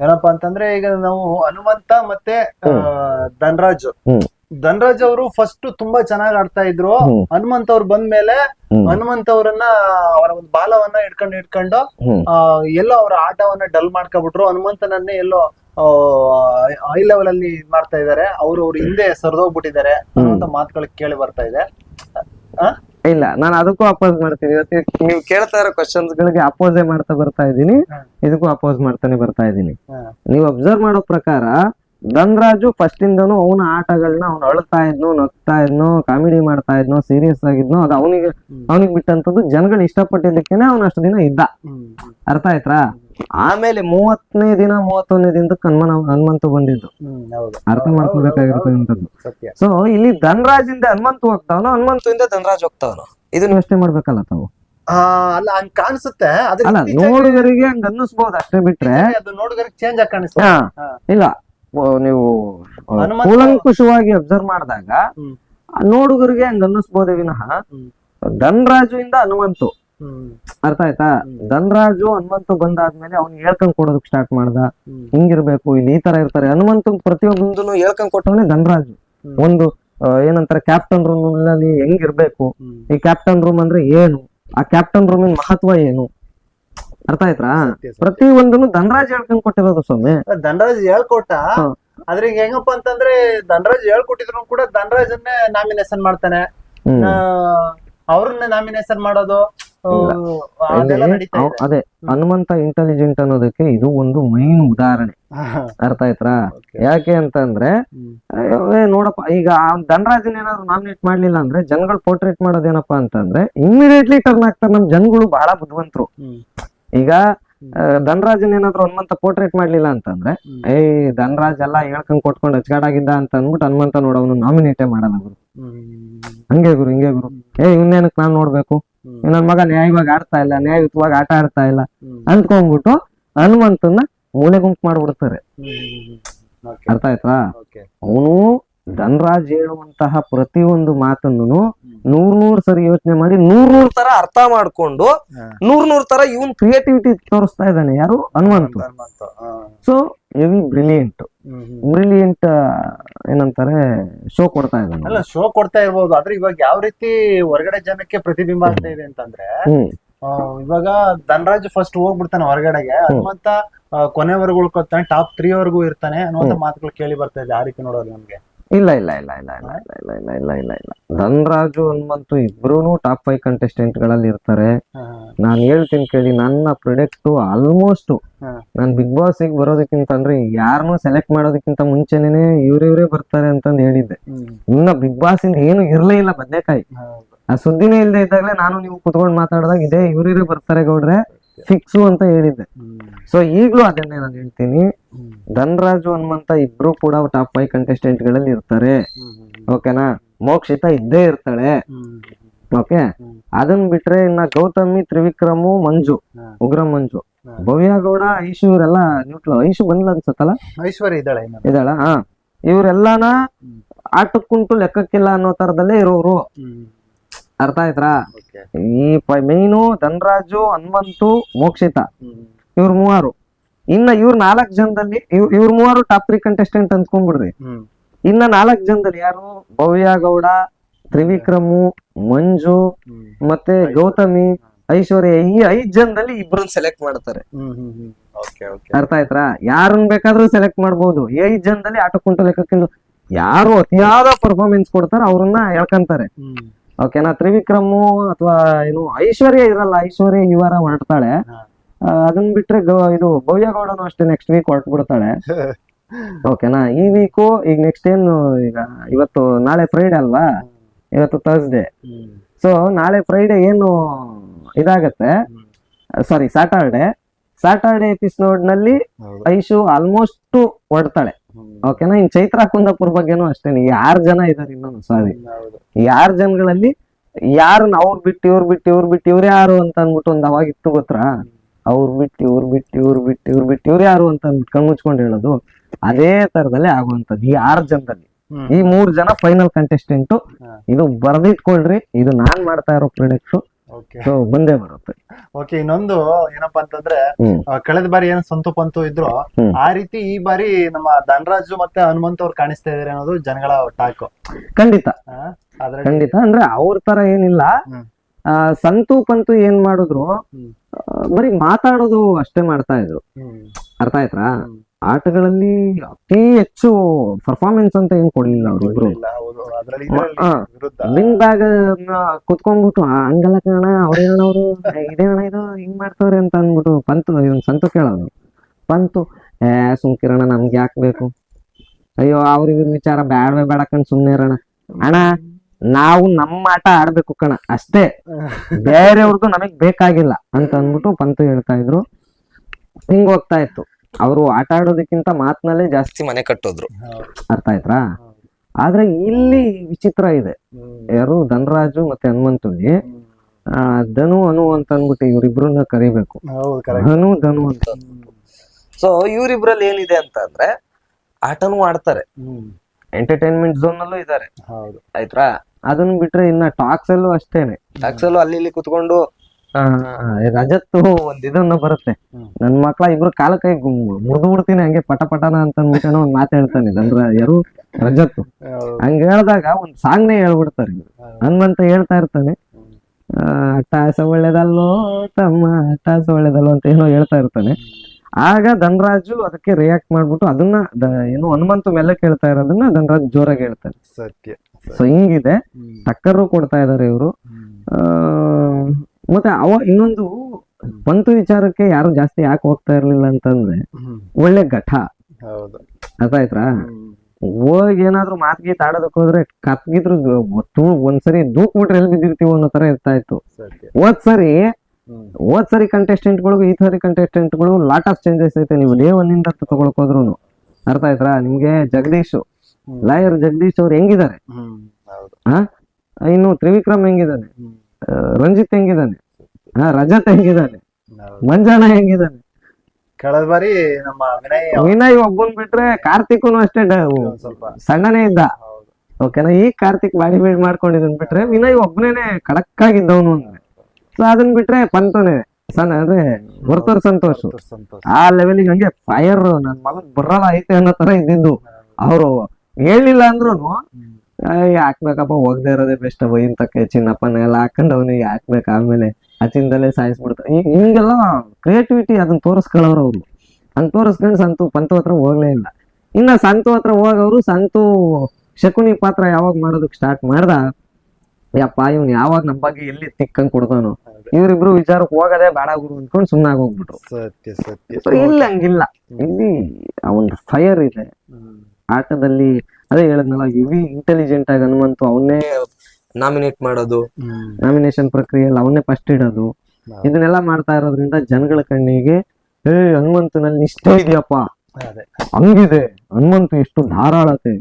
ಏನಪ್ಪಾ ಅಂತಂದ್ರೆ ಈಗ ನಾವು ಹನುಮಂತ ಮತ್ತೆ ಧನರಾಜ್. ಧನರಾಜ್ ಅವರು ಫಸ್ಟ್ ತುಂಬಾ ಚೆನ್ನಾಗಿ ಆಡ್ತಾ ಇದ್ರು. ಹನುಮಂತ ಅವ್ರು ಬಂದ್ಮೇಲೆ ಹನುಮಂತ ಹನುಮಂತ್ ಅವರನ್ನ ಅವರ ಒಂದು ಬಾಲವನ್ನ ಇಟ್ಕೊಂಡು. ಆ, ಎಲ್ಲೋ ಅವರ ಆಟವನ್ನ ಡಲ್ ಮಾಡ್ಕೊಬಿಟ್ರು. ಹನುಮಂತನನ್ನೇ ಎಲ್ಲೋ ಹೈ ಲೆವೆಲ್ ಅಲ್ಲಿ ಇದ್ ಮಾಡ್ತಾ ಇದಾರೆ. ಅವ್ರು ಅವ್ರ ಹಿಂದೆ ಸರಿದೋಗ್ಬಿಟ್ಟಿದ್ದಾರೆ ಅನ್ನುವಂತ ಮಾತುಗಳು ಕೇಳಿ ಬರ್ತಾ ಇದೆ. ಆ? ಇಲ್ಲ ನಾನು ಅದಕ್ಕೂ ಅಪೋಸ್ ಮಾಡ್ತೀನಿ ಇವತ್ತು ನೀವು ಕೇಳ್ತಾ ಇರೋ ಕ್ವಶನ್ಸ್ ಗಳಿಗೆ ಅಪೋಸೇ ಮಾಡ್ತಾ ಬರ್ತಾ ಇದ್ದೀನಿ ಇದಕ್ಕೂ ಅಪೋಸ್ ಮಾಡ್ತಾನೆ ಬರ್ತಾ ಇದ್ದೀನಿ. ನೀವು ಅಬ್ಸರ್ವ್ ಮಾಡೋ ಪ್ರಕಾರ ಧನ್ರಾಜು ಫಸ್ಟ್ ಇಂದನು ಅವನ ಆಟಗಳನ್ನ ಅವ್ನು ಅಳ್ತಾ ಇದ್ನು ನಗ್ತಾ ಇದ್ನು ಕಾಮಿಡಿ ಮಾಡ್ತಾ ಇದ್ನು ಸೀರಿಯಸ್ ಆಗಿದ್ನು ಅದು ಅವನಿಗೆ. ಅವನಿಗೆ ಬಿಟ್ಟಂತದ್ದು ಜನಗಳು ಇಷ್ಟಪಟ್ಟಿದ್ದಕ್ಕೇನೆ ಅವನು ಅಷ್ಟು ದಿನ ಇದ್ದ. ಅರ್ಥ ಆಯ್ತಾ ಆಮೇಲೆ ಮೂವತ್ತನೇ ದಿನ ಮೂವತ್ತೊಂದನೇ ದಿನದ ಕನ್ಮನ ಹನುಮಂತ ಬಂದಿದ್ದು. ಅರ್ಥ ಮಾಡ್ಕೋಬೇಕಾಗಿರ್ತಕ್ಕಂಥದ್ದು ಸೊ ಇಲ್ಲಿ ಧನರಾಜಿಂದ ಹನುಮಂತ ಹೋಗ್ತಾವನು ಹನುಮಂತಿಂದ ಧನರಾಜ್ ಹೋಗ್ತಾವನು? ಇದನ್ನ ಯೋಚನೆ ಮಾಡ್ಬೇಕಲ್ಲ ತಾವು? ಆ, ಅಲ್ಲ ಹಂಗ್ ಕಾಣಿಸುತ್ತೆ. ಅಲ್ಲ ನೋಡುಗರಿಗೆ ಹಂಗ ಅನ್ನಿಸ್ಬೋದು ಅಷ್ಟೇ ಬಿಟ್ರೆ. ಚೇಂಜ್ ಆಗಿ. ಇಲ್ಲ ನೀವು ಕೂಲಂಕುಷವಾಗಿ ಅಬ್ಸರ್ವ್ ಮಾಡಿದಾಗ. ನೋಡುಗರಿಗೆ ಹಂಗ ಅನ್ನಿಸ್ಬೋದೇ ವಿನಃ ಧನರಾಜು ಇಂದ ಹನುಮಂತು. ಅರ್ಥ ಆಯ್ತಾ. ಧನ್ರಾಜು ಹನುಮಂತು ಬಂದಾದ್ಮೇಲೆ ಅವ್ನು ಹೇಳ್ಕೊಂಡ್ ಕೊಡೋದಕ್ ಸ್ಟಾರ್ಟ್ ಮಾಡ್ದ. ಹಿಂಗಿರ್ಬೇಕು ಇಲ್ಲಿ ಈ ತರ ಇರ್ತಾರೆ. ಹನುಮಂತ ಪ್ರತಿಯೊಂದನ್ನು ಹೇಳ್ಕೊಂಡ್ ಕೊಟ್ಟವನೇ ಧನ್ರಾಜು. ಒಂದು ಏನಂತಾರೆ ಕ್ಯಾಪ್ಟನ್ ರೂಮ್ ಅಲ್ಲಿ ಹೆಂಗಿರ್ಬೇಕು? ಈ ಕ್ಯಾಪ್ಟನ್ ರೂಮ್ ಅಂದ್ರೆ ಏನು? ಆ ಕ್ಯಾಪ್ಟನ್ ರೂಮಿನ ಮಹತ್ವ ಏನು? ಅರ್ಥ ಆಯ್ತಾ. ಪ್ರತಿ ಒಂದನ್ನು ಧನರಾಜ್ ಹೇಳ್ಕೊಂಡ್ ಕೊಟ್ಟಿರೋದು ಸ್ವಾಮಿ. ಧನರಾಜ್ ಹೇಳ್ಕೊಟ್ಟ. ಆದ್ರೆ ಈಗ ಹೆಂಗಪ್ಪ ಅಂತಂದ್ರೆ ಧನರಾಜ್ ಹೇಳ್ಕೊಟ್ಟಿದ್ರು ಕೂಡ ಧನರಾಜನ್ನೇ ನಾಮಿನೇಷನ್ ಮಾಡ್ತಾನೆ. ಅವ್ರನ್ನೇ ನಾಮಿನೇಷನ್ ಮಾಡೋದು. ಅದೇ ಹನುಮಂತ ಇಂಟೆಲಿಜೆಂಟ್ ಅನ್ನೋದಕ್ಕೆ ಇದು ಒಂದು ಮೈನ್ ಉದಾಹರಣೆ. ಅರ್ಥ ಆಯ್ತಾ ಯಾಕೆ ಅಂತಂದ್ರೆ ನೋಡಪ್ಪ ಈಗ ಧನರಾಜನ್ ಏನಾದ್ರು ನಾಮಿನೇಟ್ ಮಾಡ್ಲಿಲ್ಲ ಅಂದ್ರೆ ಜನಗಳು ಪೋರ್ಟ್ರೇಟ್ ಮಾಡೋದೇನಪ್ಪಾ ಅಂತಂದ್ರೆ ಇಮಿಡಿಯೇಟ್ಲಿ ಟರ್ನ್ ಆಗ್ತಾರೆ ನಮ್ ಜನಗಳು ಬಹಳ ಬುದ್ಧಿವಂತರು. ಈಗ ಧನರಾಜನ್ ಏನಾದ್ರು ಹನುಮಂತ ಪೋರ್ಟ್ರೇಟ್ ಮಾಡ್ಲಿಲ್ಲ ಅಂತಂದ್ರೆ ಏ ಏಯ್ ಧನರಾಜ್ ಎಲ್ಲ ಹೇಳ್ಕೊಂಡ್ ಕೊಟ್ಕೊಂಡು ಅಚ್ಕಾಡಾಗಿದ್ದ ಅಂತ ಅಂದ್ಬಿಟ್ಟು ಹನುಮಂತ ನೋಡೋನು ನಾಮಿನೇಟೇ ಮಾಡಲ್ಲ ಗುರು. ಹಂಗೆ ಗುರು ಹಿಂಗೆ ಗುರು. ಏ ಇನ್ನೇನಕ್ ನಾನ್ ನೋಡ್ಬೇಕು. ನನ್ ಮಗ ನ್ಯಾಯವಾಗಿ ಆಡ್ತಾ ಇಲ್ಲ ನ್ಯಾಯಯುತವಾಗಿ ಆಟ ಆಡ್ತಾ ಇಲ್ಲ. ಅಂದ್ಕೊಂಡ್ಬಿಟ್ಟು ಹನುಮಂತನ ಮೂಲೆ ಗುಂಪು ಮಾಡ್ಬಿಡ್ತಾರೆ. ಅರ್ಥ ಆಯ್ತಾ? ಅವನು ಧನ್ರಾಜ್ ಹೇಳುವಂತಹ ಪ್ರತಿಯೊಂದು ಮಾತನ್ನು ನೂರ್ ನೂರ್ ಸರಿ ಯೋಚನೆ ಮಾಡಿ ನೂರ್ ನೂರ್ ತರ ಅರ್ಥ ಮಾಡ್ಕೊಂಡು. ನೂರ್ ನೂರ್ ತರ ಇವನ್ ಕ್ರಿಯೇಟಿವಿಟಿ ತೋರಿಸ್ತಾ ಇದ್ದಾನೆ. ಯಾರು? ಹನುಮಂತು. ಸೊ ಎವಿ ಬ್ರಿಲಿಯಂಟ್. ಬ್ರಿಲಿಯಂಟ್ ಏನಂತಾರೆ ಶೋ ಕೊಡ್ತಾ ಇದ್ದಾನೆ ಅಲ್ಲ ಶೋ ಕೊಡ್ತಾ ಇರ್ಬೋದು. ಆದ್ರೆ ಇವಾಗ ಯಾವ ರೀತಿ ಹೊರಗಡೆ ಜನಕ್ಕೆ ಪ್ರತಿಬಿಂಬ ಆಗ್ತಾ ಇದೆ ಅಂತಂದ್ರೆ ಇವಾಗ ಧನರಾಜ್ ಫಸ್ಟ್ ಹೋಗ್ಬಿಡ್ತಾನೆ ಹೊರಗಡೆಗೆ. ಹನುಮಂತ ಕೊನೆವರೆಗೂ ಉಳ್ಕೊತಾನೆ ಟಾಪ್ ತ್ರೀ ವರ್ಗೂ ಇರ್ತಾನೆ ಅನ್ನುವಂತ ಮಾತುಗಳು ಕೇಳಿ ಬರ್ತಾ ಇದೆ ಆ ರೀತಿ ನೋಡೋದು ನಮ್ಗೆ. ಇಲ್ಲ ಇಲ್ಲ ಇಲ್ಲ ಇಲ್ಲ ಇಲ್ಲ ಇಲ್ಲ ಇಲ್ಲ ಇಲ್ಲ ಇಲ್ಲ ಇಲ್ಲ ಇಲ್ಲ. ಧನ್ರಾಜು ಹನುಮಂತು ಇಬ್ರು ಟಾಪ್ ಫೈವ್ ಕಂಟೆಸ್ಟೆಂಟ್ಗಳಲ್ಲಿ ಇರ್ತಾರೆ ನಾನ್ ಹೇಳ್ತೀನಿ ಕೇಳಿ ನನ್ನ ಪ್ರೊಡಕ್ಟ್ ಆಲ್ಮೋಸ್ಟ್ ನಾನ್ ಬಿಗ್ ಬಾಸ್ಗೆ ಬರೋದಕ್ಕಿಂತ ಅಂದ್ರೆ ಯಾರನ್ನೂ ಸೆಲೆಕ್ಟ್ ಮಾಡೋದಕ್ಕಿಂತ ಮುಂಚೆನೆ ಇವ್ರೆ ಇವ್ರೇ ಬರ್ತಾರೆ ಅಂತಂದು ಹೇಳಿದ್ದೆ. ಇನ್ನ ಬಿಗ್ ಬಾಸ್ ಇಂದ ಏನು ಇರ್ಲೇ ಇಲ್ಲ ಬದನೆಕಾಯಿ. ಆ ಸುದ್ದಿನೇ ಇಲ್ಲದೆ ಇದ್ದಾಗಲೇ ನಾನು ನೀವು ಕುತ್ಕೊಂಡು ಮಾತಾಡಿದಾಗ ಇದೇ ಇವ್ರಿವ್ರೇ ಬರ್ತಾರೆ ಗೌಡ್ರೆ. ಫಿಕ್ಸು ಅಂತ ಹೇಳಿದ್ದೆ. ಸೊ ಈಗಲೂ ಅದನ್ನೇ ನಾನು ಹೇಳ್ತೀನಿ. ಧನ್ರಾಜು ಹನುಮಂತ ಇಬ್ರು ಕೂಡ ಟಾಪ್ ಫೈವ್ ಕಂಟೆಸ್ಟೆಂಟ್ಗಳಲ್ಲಿ ಇರ್ತಾರೆ. ಓಕೆನಾ ಮೋಕ್ಷಿತ ಇದ್ದೇ ಇರ್ತಾಳೆ ಓಕೆ. ಅದನ್ ಬಿಟ್ರೆ ಇನ್ನ ಗೌತಮಿ ತ್ರಿವಿಕ್ರಮು ಮಂಜು ಉಗ್ರ ಮಂಜು. ಭವ್ಯ ಗೌಡ ಐಶು ಇವರೆಲ್ಲ ನ್ಯೂಟ್ಲ ಐಶು ಬಂದ್ಲ ಅನ್ಸತ್ತಲ್ಲ ಐಶ್ವರ್ಯ ಇದ್ದಾಳೆ ಇದ್ದಾಳ ಹಾ ಇವರೆಲ್ಲಾನ. ಆಟಕ್ಕುಂಟು ಲೆಕ್ಕಕ್ಕಿಲ್ಲ ಅನ್ನೋ ತರದಲ್ಲೇ ಇರೋರು. ಅರ್ಥ ಆಯ್ತರಾ. ಈ ಮೀನು ಧನರಾಜು ಹನುಮಂತು ಮೋಕ್ಷಿತ. ಇವ್ರ ಮೂವರು. ಇನ್ನ ಇವ್ರ ನಾಲ್ಕ್ ಜನದಲ್ಲಿ ಇವ್ ಇವ್ರ ಮೂವರು ಟಾಪ್ ತ್ರೀ ಕಂಟೆಸ್ಟೆಂಟ್ ಅಂದ್ಕೊಂಡ್ಬಿಡ್ರಿ. ಇನ್ನ ನಾಲ್ಕ್ ಜನದಲ್ಲಿ ಯಾರು? ಭವ್ಯ ಗೌಡ ತ್ರಿವಿಕ್ರಮು ಮಂಜು ಮತ್ತೆ ಗೌತಮಿ ಐಶ್ವರ್ಯ. ಈ ಐದ್ ಜನದಲ್ಲಿ ಇಬ್ರನ್ನ ಸೆಲೆಕ್ಟ್ ಮಾಡ್ತಾರೆ. ಅರ್ಥ ಆಯ್ತಾ ಯಾರನ್ನ ಬೇಕಾದ್ರೂ ಸೆಲೆಕ್ಟ್ ಮಾಡ್ಬೋದು. ಈ ಐದ್ ಜನದಲ್ಲಿ ಆಟ ಕುಂಟ ಲೆಕ್ಕಕ್ಕಿಂತ ಯಾರು ಅತಿಯಾದ ಪರ್ಫಾರ್ಮೆನ್ಸ್ ಕೊಡ್ತಾರ ಅವ್ರನ್ನ ಹೇಳ್ಕಂತಾರೆ. ಓಕೆನಾ? ತ್ರಿವಿಕ್ರಮು ಅಥವಾ ಏನು ಐಶ್ವರ್ಯ ಇರಲ್ಲ ಐಶ್ವರ್ಯ ಈ ವಾರ ಹೊರಡ್ತಾಳೆ ಅದನ್ನ ಅದನ್ ಬಿಟ್ರೆ ಇದು ಭವ್ಯ ಗೌಡನು ಅಷ್ಟೇ ನೆಕ್ಸ್ಟ್ ವೀಕ್ ಹೊರಟು ಬಿಡ್ತಾಳೆ ಓಕೆನಾ? ಈ ವೀಕು ಈಗ ನೆಕ್ಸ್ಟ್ ಏನು ಈಗ ಇವತ್ತು ನಾಳೆ ಫ್ರೈಡೆ ಅಲ್ವಾ? ಇವತ್ತು ಥರ್ಸ್ಡೇ. ಸೊ ನಾಳೆ ಫ್ರೈಡೆ ಏನು ಇದಾಗತ್ತೆ. ಸಾರಿ ಸ್ಯಾಟರ್ಡೆ ಸ್ಯಾಟರ್ಡೆ ಎಪಿಸೋಡ್ನಲ್ಲಿ. ಐಶು ಆಲ್ಮೋಸ್ಟ್ ಹೊಡ್ತಾಳೆ. ಓಕೆನಾ ಇನ್ ಚೈತ್ರ ಕುಂದಾಪುರ್ ಬಗ್ಗೆನೂ ಅಷ್ಟೇನೆ ಯಾರು ಜನ ಇದಾರೆ ಇನ್ನೊಂದು ಸಾರಿ. ಯಾರು ಜನಗಳಲ್ಲಿ ಯಾರು ಅವ್ರ್ ಬಿಟ್ಟು ಇವ್ರು ಬಿಟ್ಟು ಇವ್ರು ಬಿಟ್ಟು ಇವ್ರು ಯಾರು ಅಂತ ಅಂದ್ಬಿಟ್ಟು ಒಂದ್ ಅವಾಗ ಇತ್ತು ಗೊತ್ತಾ? ಅವ್ರ್ ಬಿಟ್ಟು ಇವ್ರು ಬಿಟ್ಟು ಇವ್ರು ಬಿಟ್ಟು ಇವ್ರು ಬಿಟ್ಟು ಇವ್ರು ಯಾರು ಅಂತ ಅಂದ್ಬಿಟ್ಟು ಕಣ್ಮುಚ್ಕೊಂಡು ಹೇಳೋದು ಅದೇ ತರದಲ್ಲೇ ಆಗುವಂತದ್ದು ಈ ಆರ್ ಜನದಲ್ಲಿ. ಈ ಮೂರ್ ಜನ ಫೈನಲ್ ಕಂಟೆಸ್ಟೆಂಟ್ ಇದು ಬರ್ದಿಟ್ಕೊಳ್ರಿ ಇದು ನಾನ್ ಮಾಡ್ತಾ ಇರೋ ಪ್ರಾಡಕ್ಟ್ ಸೊ ಬಂದೇ ಬರುತ್ತೆ. ಓಕೆ ಇನ್ನೊಂದು ಏನಪ್ಪಾ ಅಂತಂದ್ರೆ ಕಳೆದ ಬಾರಿ ಏನ್ ಸಂತು ಪಂತು ಇದ್ರು ಆ ರೀತಿ ಈ ಬಾರಿ ನಮ್ಮ ಧನರಾಜು ಮತ್ತೆ ಹನುಮಂತ ಅವ್ರು ಕಾಣಿಸ್ತಾ ಇದಾರೆ ಅನ್ನೋದು ಜನಗಳ ಟಾಕ್ ಖಂಡಿತ. ಖಂಡಿತ. ಅಂದ್ರೆ ಅವ್ರ ತರ ಏನಿಲ್ಲ. ಸಂತು ಪಂತು ಏನ್ ಮಾಡಿದ್ರು ಬರೀ ಮಾತಾಡೋದು ಅಷ್ಟೇ ಮಾಡ್ತಾ ಇದ್ರು. ಅರ್ಥ ಆಯ್ತಾ ಆಟಗಳಲ್ಲಿ ಅತಿ ಹೆಚ್ಚು ಪರ್ಫಾರ್ಮೆನ್ಸ್ ಅಂತ ಏನ್ ಕೊಡ್ಲಿಲ್ಲ ಅವ್ರಿಬ್ರು. ಅದ್ರಲ್ಲಿ ವಿರುದ್ಧ. ಕುತ್ಕೊಂಡ್ಬಿಟ್ಟು "ಆ, ಹಂಗಲ್ಲ ಕಣ ಅವ್ರೇನವ್ರು ಇದೇನ ಇದು ಹಿಂಗ್ ಮಾಡ್ತಾವ್ರಿ ಅಂತ ಅಂದ್ಬಿಟ್ಟು ಪಂತು ಇವನ್ ಸಂತು ಕೇಳೋದು. ಪಂತು ಏ ಸುಮ್ಕಿರಣ ನಮ್ಗೆ ಯಾಕೆ ಬೇಕು? ಅಯ್ಯೋ ಅವ್ರಿಗೆ ವಿಚಾರ ಬ್ಯಾಡವೇ ಬೇಡ ಕಣ್ ಸುಮ್ನೆ ಇರೋಣ ಅಣ್ಣ ನಾವು ನಮ್ಮ ಆಟ ಆಡ್ಬೇಕು ಕಣ ಅಷ್ಟೇ. ಬೇರೆಯವ್ರದ್ದು ನಮಗ್ ಬೇಕಾಗಿಲ್ಲ ಅಂತ ಅಂದ್ಬಿಟ್ಟು ಪಂತು ಹೇಳ್ತಾ ಇದ್ರು. ಹಿಂಗ್ ಹೋಗ್ತಾ ಇತ್ತು. ಅವರು ಆಟ ಆಡೋದಕ್ಕಿಂತ ಮಾತ್ನಲ್ಲೇ ಜಾಸ್ತಿ ಮನೆ ಕಟ್ಟೋದ್ರು. ಅರ್ಥ ಆಯ್ತಾ ಆದ್ರೆ ಇಲ್ಲಿ ವಿಚಿತ್ರ ಇದೆ. ಯಾರು ಧನರಾಜು ಮತ್ತೆ ಹನುಮಂತುಲಿ ಧನು ಅನು ಅಂತ ಅಂದ್ಬಿಟ್ಟು ಇವ್ರಿಬ್ರನ್ನ ಕರಿಬೇಕು. ಧನು ಧನು ಅಂತ. ಸೊ ಇವರಿಬ್ರಲ್ಲಿ ಏನಿದೆ ಅಂತ ಅಂದ್ರೆ ಆಟನೂ ಆಡ್ತಾರೆ. ಎಂಟರ್ಟೈನ್ಮೆಂಟ್ ಝೋನ್ ಅಲ್ಲೂ ಇದಾರೆ. ಆಯ್ತಾ ಅದನ್ನ ಬಿಟ್ರೆ ಇನ್ನ ಟಾಕ್ಸ್ ಅಲ್ಲೂ ಅಷ್ಟೇನೆ. ಟಾಕ್ಸ್ ಅಲ್ಲೂ ಅಲ್ಲಿ ಇಲ್ಲಿ ಕುತ್ಕೊಂಡು ರಜತ್ತು ಒಂದ್ ಇದನ್ನ ಬರುತ್ತೆ. ನನ್ ಮಕ್ಳ ಇಬ್ರು ಕಾಲ ಕೈ ಮುರಿದು ಬಿಡ್ತೀನಿ ಹಂಗೆ ಪಟ ಪಟನ ಅಂತ ಅಂದ್ಬಿಟ್ಟು ಒಂದ್ ಮಾತು ಹೇಳ್ತಾನೆ ಧನ್ರ ಯಾರು ರಜತ್ತು. ಹೌದು. ಹಂಗ ಹೇಳ್ದಾಗ ಒಂದ್ ಸಾಂಗ್ನೇ ಹೇಳ್ಬಿಡ್ತಾರೆ. ಹನುಮಂತ ಹೇಳ್ತಾ ಇರ್ತಾನೆ ಅಟ್ಟಾಸ ಒಳ್ಳೇದಲ್ಲೋ ತಮ್ಮ ಅಟ್ಟಾಸ ಒಳ್ಳೇದಲ್ಲೋ ಅಂತ ಏನೋ ಹೇಳ್ತಾ ಇರ್ತಾನೆ. ಆಗ ಧನರಾಜು ಅದಕ್ಕೆ ರಿಯಾಕ್ಟ್ ಮಾಡ್ಬಿಟ್ಟು ಅದನ್ನ ಏನು ಹನುಮಂತ ಮೇಲೆ ಹೇಳ್ತಾ ಇರೋದನ್ನ ಧನರಾಜ್ ಜೋರಾಗಿ ಹೇಳ್ತಾರೆ. ಸತ್ಯ ಸೊ ಹಿಂಗಿದೆ. ಟಕ್ಕರು ಕೊಡ್ತಾ ಇದಾರೆ ಇವರು. ಮತ್ತೆ ಅವ ಇನ್ನೊಂದು ಬಂತು ವಿಚಾರಕ್ಕೆ ಯಾರು ಜಾಸ್ತಿ ಯಾಕೆ ಹೋಗ್ತಾ ಇರ್ಲಿಲ್ಲ ಅಂತಂದ್ರೆ ಒಳ್ಳೆ ಘಟ. ಹೌದು. ಅರ್ಥ ಆಯ್ತಾ. ಹೋಗಿ ಏನಾದ್ರು ಮಾತ್ ಗೀತ್ ಆಡೋದಕ್ಕೆ ಹೋದ್ರೆ ಕತ್ಗಿದ್ರು ತೂ ಒಂದ್ಸರಿ ದೂಕ್ ಬಿಟ್ರೆ ಎಲ್ಲಿ ಬಿದ್ದಿರ್ತೀವೋ ಅನ್ನೋ ತರ ಇರ್ತಾ ಇತ್ತು. ಹೋದ್ ಸರಿ. ಹೋದ್ ಸರಿ ಕಂಟೆಸ್ಟೆಂಟ್ಗಳು ಈ ಸರಿ ಕಂಟೆಸ್ಟೆಂಟ್ಗಳು ಲಾಟ್ ಆಫ್ ಚೇಂಜಸ್ ಐತೆ. ನೀವು ಡೇ ಒನ್ ಇಂದ ತಗೊಳಕ್ ಹೋದ್ರು ಅರ್ಥ ಆಯ್ತಾ ನಿಮ್ಗೆ ಜಗದೀಶ್. ಲಾಯರ್ ಜಗದೀಶ್ ಅವ್ರು ಹೆಂಗಿದ್ದಾರೆ? ಇನ್ನು ತ್ರಿವಿಕ್ರಮ್ ಹೆಂಗಿದ್ದಾನೆ? ರಂಜಿತ್ ಹೆಂಗಿದ್ದಾನೆ? ಹಾ ರಜತ್ ಹೆಂಗಿದ್ದಾನೆ. ಮಂಜಾನ ಹೆಂಗಿದ್ದಾನೆ? ಕಳೆದ ಬಾರಿ ನಮ್ಮ ವಿನಯ್ ಅವ್ರು ವಿನಯ್ ಒಬ್ಬನ್ ಬಿಟ್ರೆ ಕಾರ್ತಿಕ್ನು ಅಷ್ಟೇ ಡ- ಒಂದ್ ಸ್ವಲ್ಪ ಸಣ್ಣನೇ ಇದ್ದ. ಹೌದು. ಓಕೆನಾ? ಈ ಕಾರ್ತಿಕ್ ಬಾಡಿ ಬಿಲ್ಡ್ ಮಾಡ್ಕೊಂಡಿದ್ದನ್ ಬಿಟ್ರೆ ವಿನಯ್ ಒಬ್ನೇನೆ ಖಡಕ್ ಆಗಿದ್ದವನು ಅಂದ್ರೆ ಸೊ ಅದನ್ ಬಿಟ್ರೆ ಪಂತನೇ ಸಣ್ಣ ಅಂದ್ರೆ ವರ್ತರ್ ಸಂತೋಷ್. ಸಂತೋಷ್ ಸಂತೋಷ್. ಆ ಲೆವೆಲಿಗೆ ಹಂಗೆ ಫೈರ್ ನನ್ ಮಗನ್ ಬರಲ್ಲ ಐತೆ ಅನ್ನೋ ತರ ಇದ್ದಿದ್ದು. ಅವರು ಹೇಳಿಲ್ಲ ಅಂದ್ರು ಯಾಕ್ಬೇಕಪ್ಪ ಹಾಕ್ಬೇಕಪ್ಪ ಹೋಗದೆ ಇರೋದೇ ಬೆಸ್ಟ್ ಅಪ್ಪ ಇಂತಕ್ಕೆ ಚಿನ್ನಪ್ಪನ ಎಲ್ಲ ಹಾಕೊಂಡು ಅವನಿಗೆ ಹಾಕ್ಬೇಕು ಆಮೇಲೆ ಅಚಿಂದಲೇ ಸಾಯಿಸ್ಬಿಡ್ತಾರೆ. ಈಗ ಹಿಂಗೆಲ್ಲ ಕ್ರಿಯೇಟಿವಿಟಿ ಅದನ್ನ ತೋರಿಸ್ಕೊಳ್ಳೋರು ಅವರು. ಹಂಗ್ ತೋರಿಸ್ಕೊಂಡು ಸಂತು ಪಂತು ಹತ್ರ ಹೋಗ್ಲೇ ಇಲ್ಲ. ಇನ್ನ ಸಂತು ಹತ್ರ ಹೋಗೋರು ಸಂತು ಶಕುನಿ ಪಾತ್ರ ಯಾವಾಗ ಮಾಡೋದಕ್ಕೆ ಸ್ಟಾರ್ಟ್ ಮಾಡ್ದ ಯಪ್ಪ ಇವ್ನು ಯಾವಾಗ ನಮ್ಮ ಬಗ್ಗೆ ಎಲ್ಲಿ ತಿಕ್ಕಂಗ್ ಕೊಡ್ತಾನೋ. ಇವ್ರಿಬ್ರು ವಿಚಾರಕ್ಕೆ ಹೋಗದೆ ಬೇಡ ಗುರು ಅನ್ಕೊಂಡ್ ಸುಮ್ಮನಾಗ್ ಹೋಗ್ಬಿಟ್ರು ಸತ್ಯ ಸತ್ಯ. ಇಲ್ಲ ಹಂಗಿಲ್ಲ. ಇಲ್ಲಿ ಒಂದು ಫೈರ್ ಇದೆ. ಆಟದಲ್ಲಿ ಅದೇ ಹೇಳದ್ನಲ್ಲ ಇವಿ ಇಂಟೆಲಿಜೆಂಟ್ ಆಗಿ ಹನುಮಂತು ಅವನ್ನೇ ನಾಮಿನೇಟ್ ಮಾಡೋದು. ನಾಮಿನೇಷನ್ ಪ್ರಕ್ರಿಯೆಯಲ್ಲಿ ಅವನ್ನೇ ಫಸ್ಟ್ ಇಡೋದು. ಇದನ್ನೆಲ್ಲ ಮಾಡ್ತಾ ಇರೋದ್ರಿಂದ ಜನಗಳ ಕಣ್ಣಿಗೆ ಏ ಹನುಮಂತನಲ್ಲಿ ಇಷ್ಟ ಇದೆಯಪ್ಪ. ಅದೇ. ಹಂಗಿದೆ. ಹನುಮಂತ ಎಷ್ಟು ಧಾರಾಳತೆ.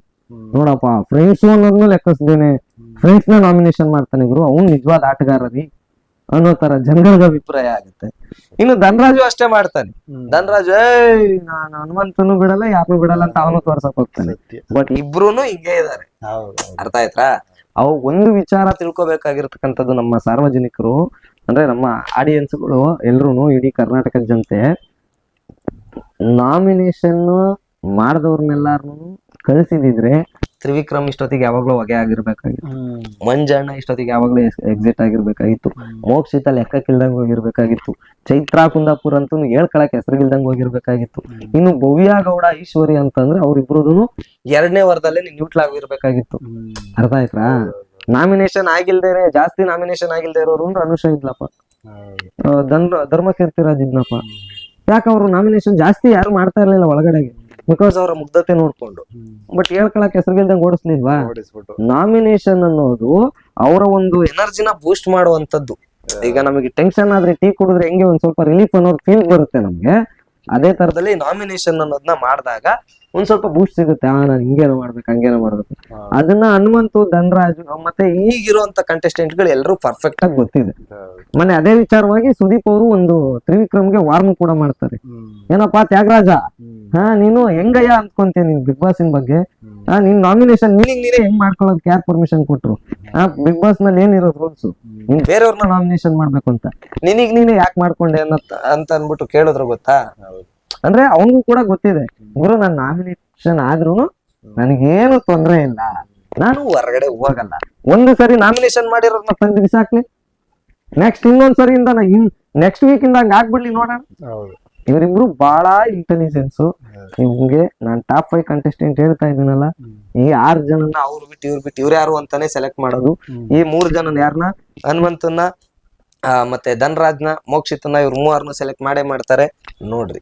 ನೋಡಪ್ಪ ಫ್ರೆಂಡ್ಸ್ ಅನ್ನೋದ್ನ ಲೆಕ್ಕಿಸ್ದೇನೆ. ಫ್ರೆಂಡ್ಸ್ನ ನಾಮಿನೇಷನ್ ಮಾಡ್ತಾನೆ ಗುರು. ಅವ್ನು ನಿಜವಾದ ಆಟಗಾರ ರೀ ಅನ್ನೋ ತರ ಜನಗಳಿಗೆ ಅಭಿಪ್ರಾಯ ಆಗುತ್ತೆ. ಇನ್ನು ಧನರಾಜು ಅಷ್ಟೇ ಮಾಡ್ತಾನೆ. ಧನರಾಜು ಏಯ್ ನಾನು ಹನುಮಂತನು ಬಿಡಲ್ಲ ಯಾರನ್ನೂ ಬಿಡಲ್ಲ ಅಂತ ಅವನು ತೋರ್ಸಕ್ ಹೋಗ್ತಾನೆ. ಬಟ್ ಇಬ್ರು ಹಿಂಗೇ ಇದಾರೆ. ಅರ್ಥ ಆಯ್ತಾ ಅವು ಒಂದು ವಿಚಾರ ತಿಳ್ಕೊಬೇಕಾಗಿರ್ತಕ್ಕಂಥದ್ದು ನಮ್ಮ ಸಾರ್ವಜನಿಕರು, ಅಂದ್ರೆ ನಮ್ಮ ಆಡಿಯನ್ಸ್ಗಳು ಎಲ್ರು ಇಡೀ ಕರ್ನಾಟಕದ ಜನತೆ. ನಾಮಿನೇಷನ್ ಮಾಡಿದವ್ರನ್ನೆಲ್ಲಾರು ಕಳಿಸಿದಿದ್ರೆ ತ್ರಿವಿಕ್ರಮ್ ಇಷ್ಟೊತ್ತಿಗೆ ಯಾವಾಗ್ಲೂ ಹೊಗೆ ಆಗಿರ್ಬೇಕಾಗಿತ್ತು. ಮಂಜಣ್ಣ ಇಷ್ಟೊತ್ತಿಗೆ ಯಾವಾಗ್ಲೂ ಎಕ್ಸಿಟ್ ಆಗಿರ್ಬೇಕಾಗಿತ್ತು. ಮೋಕ್ಷಿತ ಲೆಕ್ಕಕ್ಕಿಲ್ದಂಗ್ ಹೋಗಿರ್ಬೇಕಾಗಿತ್ತು. ಚೈತ್ರಾ ಕುಂದಾಪುರ್ ಅಂತೂ ಹೇಳ್ಕೊಳಕ್ ಹೆಸರಿಗಿಲ್ದಂಗ್ ಹೋಗಿರ್ಬೇಕಾಗಿತ್ತು. ಇನ್ನು ಭವ್ಯ ಗೌಡ ಈಶ್ವರಿ ಅಂತಂದ್ರೆ ಅವ್ರಿಬ್ರದೂ ಎರಡನೇ ವಾರದಲ್ಲೇ ನ್ಯೂಟ್ಲ್ ಆಗಿರ್ಬೇಕಾಗಿತ್ತು. ಅರ್ಥ ಆಯ್ತಾ ನಾಮಿನೇಷನ್ ಆಗಿಲ್ದೇನೆ ಜಾಸ್ತಿ ನಾಮಿನೇಷನ್ ಆಗಿಲ್ದೇ ಇರೋರು ಅಂದ್ರೆ ಅನುಷ ಇದ್ಲಪ್ಪ. ಧರ್ಮಕೀರ್ತಿರಾಜ್ ಇದ್ನಪ್ಪ. ಯಾಕೆ ಅವರು ನಾಮಿನೇಷನ್ ಜಾಸ್ತಿ ಯಾರು ಮಾಡ್ತಾ ಇರ್ಲಿಲ್ಲ ಒಳಗಡೆಗೆ. ಬಿಕಾಸ್ ಅವರ ಮುಗ್ಧತೆ ನೋಡ್ಕೊಂಡು. ಬಟ್ ಹೇಳ್ಕೊಳಕ್ ಹೆಸರಿಗಿಲ್ದಂಗ್ ಓಡಿಸ್ಲಿಲ್ವಾ? ನಾಮಿನೇಷನ್ ಅನ್ನೋದು ಅವರ ಒಂದು ಎನರ್ಜಿನ ಬೂಸ್ಟ್ ಮಾಡುವಂತದ್ದು ಈಗ ನಮಗೆ ಟೆನ್ಷನ್ ಆದ್ರೆ ಟೀ ಕುಡಿದ್ರೆ ಹೆಂಗೆ ಒಂದ್ ಸ್ವಲ್ಪ ರಿಲೀಫ್ ಅನ್ನೋದು ಫೀಲ್ ಬರುತ್ತೆ ನಮ್ಗೆ. ಅದೇ ತರದಲ್ಲಿ ನಾಮಿನೇಷನ್ ಅನ್ನೋದನ್ನ ಮಾಡಿದಾಗ ಒಂದ್ ಸ್ವಲ್ಪ ಬೂಸ್ಟ್ ಸಿಗುತ್ತೆ. ಆ ನಾನು ಹಿಂಗೇನೋ ಮಾಡ್ಬೇಕು ಹಂಗೇನೋ ಮಾಡ್ಬೇಕು. ಅದನ್ನ ಹನುಮಂತು ಧನರಾಜು ಮತ್ತೆ ಈಗಿರುವಂತ ಕಂಟೆಸ್ಟೆಂಟ್ಗಳು ಎಲ್ಲರೂ ಪರ್ಫೆಕ್ಟ್ ಆಗಿ ಗೊತ್ತಿದೆ. ಮೊನ್ನೆ ಅದೇ ವಿಚಾರವಾಗಿ ಸುದೀಪ್ ಅವರು ಒಂದು ತ್ರಿವಿಕ್ರಮ್ಗೆ ವಾರ್ನ್ ಕೂಡ ಮಾಡ್ತಾರೆ. ಏನಪ್ಪಾ ತ್ಯಾಗರಾಜ. ಹಾ ನೀನು ಹೆಂಗಯ್ಯ ಅನ್ಕೊಂತೀನಿ ನೀನ್ ಬಿಗ್ ಬಾಸಿನ ಬಗ್ಗೆ? ಹಾ ನಿನ್ ನಾಮಿನೇಷನ್ ನೀನಿಂಗ್ ನೀನೇ ಹೆಂಗ್ ಮಾಡ್ಕೊಳ್ಳೋದಕ್ಕೆ ಯಾರು ಪರ್ಮಿಷನ್ ಕೊಟ್ರು. ಆ ಬಿಗ್ ಬಾಸ್ನಲ್ಲಿ ಏನಿರೋದು ರೂಲ್ಸ್ ನೀನ್ ಬೇರೆಯವ್ರನ್ನ ನಾಮಿನೇಷನ್ ಮಾಡ್ಬೇಕು ಅಂತ. ನಿನಗ್ ನೀನೇ ಯಾಕೆ ಮಾಡ್ಕೊಂಡೆ ಅನ್ನ ಅಂತ ಅನ್ಬಿಟ್ಟು ಕೇಳಿದ್ರು ಗೊತ್ತಾ? ಅಂದ್ರೆ ಅವನಿಗೂ ಕೂಡ ಗೊತ್ತಿದೆ. ಗುರು ನನ್ನ ನಾಮಿನೇಷನ್ ಆದ್ರೂನು ನನಗೇನು ತೊಂದ್ರೆ ಇಲ್ಲ. ನಾನು ಹೊರಗಡೆ ಹೋಗಲ್ಲ. ಒಂದು ಸರಿ ನಾಮಿನೇಷನ್ ಮಾಡಿರೋದ್ನ ತಂದು ಬಿಸಾಕ್ಲಿ. ನೆಕ್ಸ್ಟ್ ಇನ್ನೊಂದ್ ಸರಿ ನಾ ಇನ್ ನೆಕ್ಸ್ಟ್ ವೀಕ್ ಇಂದ ಹಂಗ ಆಗ್ಬಿಡ್ಲಿ ನೋಡೋಣ. ಇವರಿಬ್ರು ಬಹಳ ಇಂಟೆಲಿಜೆನ್ಸ್ ನಿಮ್ಗೆ ನಾನ್ ಟಾಪ್ ಫೈವ್ ಕಂಟೆಸ್ಟೆಂಟ್ ಹೇಳ್ತಾ ಇದೀನಲ್ಲ ಈ ಆರ್ ಜನನ ಅವ್ರು ಬಿಟ್ಟು ಇವ್ರು ಬಿಟ್ಟು ಇವ್ರು ಯಾರು ಅಂತಾನೆ ಸೆಲೆಕ್ಟ್ ಮಾಡೋದು. ಈ ಮೂರ್ ಜನ ಯಾರನ್ನ ಹನುಮಂತನ್ನ ಆ, ಮತ್ತೆ ಧನರಾಜ್ನ ಮೋಕ್ಷಿತನ ಇವ್ರು ಮೂವರ್ನ ಸೆಲೆಕ್ಟ್ ಮಾಡೇ ಮಾಡ್ತಾರೆ. ನೋಡ್ರಿ.